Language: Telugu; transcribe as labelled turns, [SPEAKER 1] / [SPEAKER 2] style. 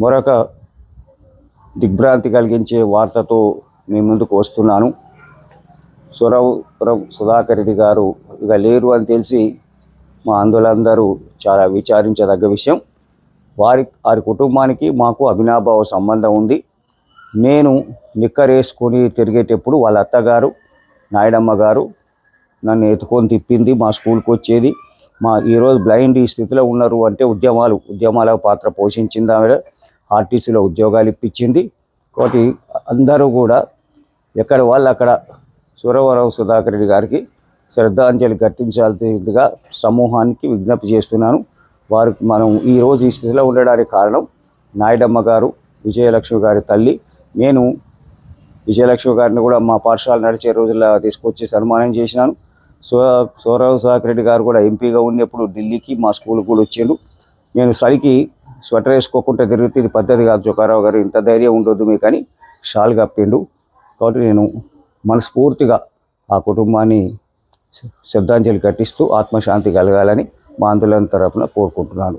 [SPEAKER 1] మరొక దిగ్భ్రాంతి కలిగించే వార్తతో మీ ముందుకు వస్తున్నాను. సురవరం సుధాకర్ రెడ్డి గారు ఇక లేరు అని తెలిసి మా అందులందరూ చాలా విచారించదగ్గ విషయం. వారి వారి కుటుంబానికి మాకు అభినాభావ సంబంధం ఉంది. నేను నిక్కరేసుకొని తిరిగేటప్పుడు వాళ్ళ అత్తగారు నాయుడమ్మ గారు నన్ను ఎత్తుకొని తిప్పింది మా స్కూల్కి వచ్చేది. మా ఈరోజు బ్లైండ్ ఈ స్థితిలో ఉన్నారు అంటే ఉద్యమాలు ఉద్యమాల పాత్ర పోషించింది ఆవిడ. ఆర్టీసీలో ఉద్యోగాలు ఇప్పించింది. కాబట్టి అందరూ కూడా ఎక్కడ వాళ్ళు అక్కడ సూరవరావు సుధాకర్ రెడ్డి గారికి శ్రద్ధాంజలి ఘటించాల్సిందిగా సమూహానికి విజ్ఞప్తి చేస్తున్నాను. వారికి మనం ఈరోజు ఈ స్థితిలో ఉండడానికి కారణం నాయుడమ్మ గారు విజయలక్ష్మి గారి తల్లి. నేను విజయలక్ష్మి గారిని కూడా మా పాఠశాల నడిచే రోజుల్లో తీసుకొచ్చి సన్మానం చేసినాను. సో సౌరవ్ సుధాకర్ రెడ్డి గారు కూడా ఎంపీగా ఉన్నప్పుడు ఢిల్లీకి మా స్కూల్కి కూడా వచ్చారు నేను సరికి స్వెటర్ వేసుకోకుండా తిరిగితే ఇది పద్ధతి కాదు జోకారావు గారు ఇంత ధైర్యం ఉండొద్దు మీకు అని షాల్ కప్పిండు. కాబట్టి నేను మనస్ఫూర్తిగా ఆ కుటుంబాన్ని శ్రద్ధాంజలి కట్టిస్తూ ఆత్మశాంతి కలగాలని మా ఆందోళన తరఫున కోరుకుంటున్నాను.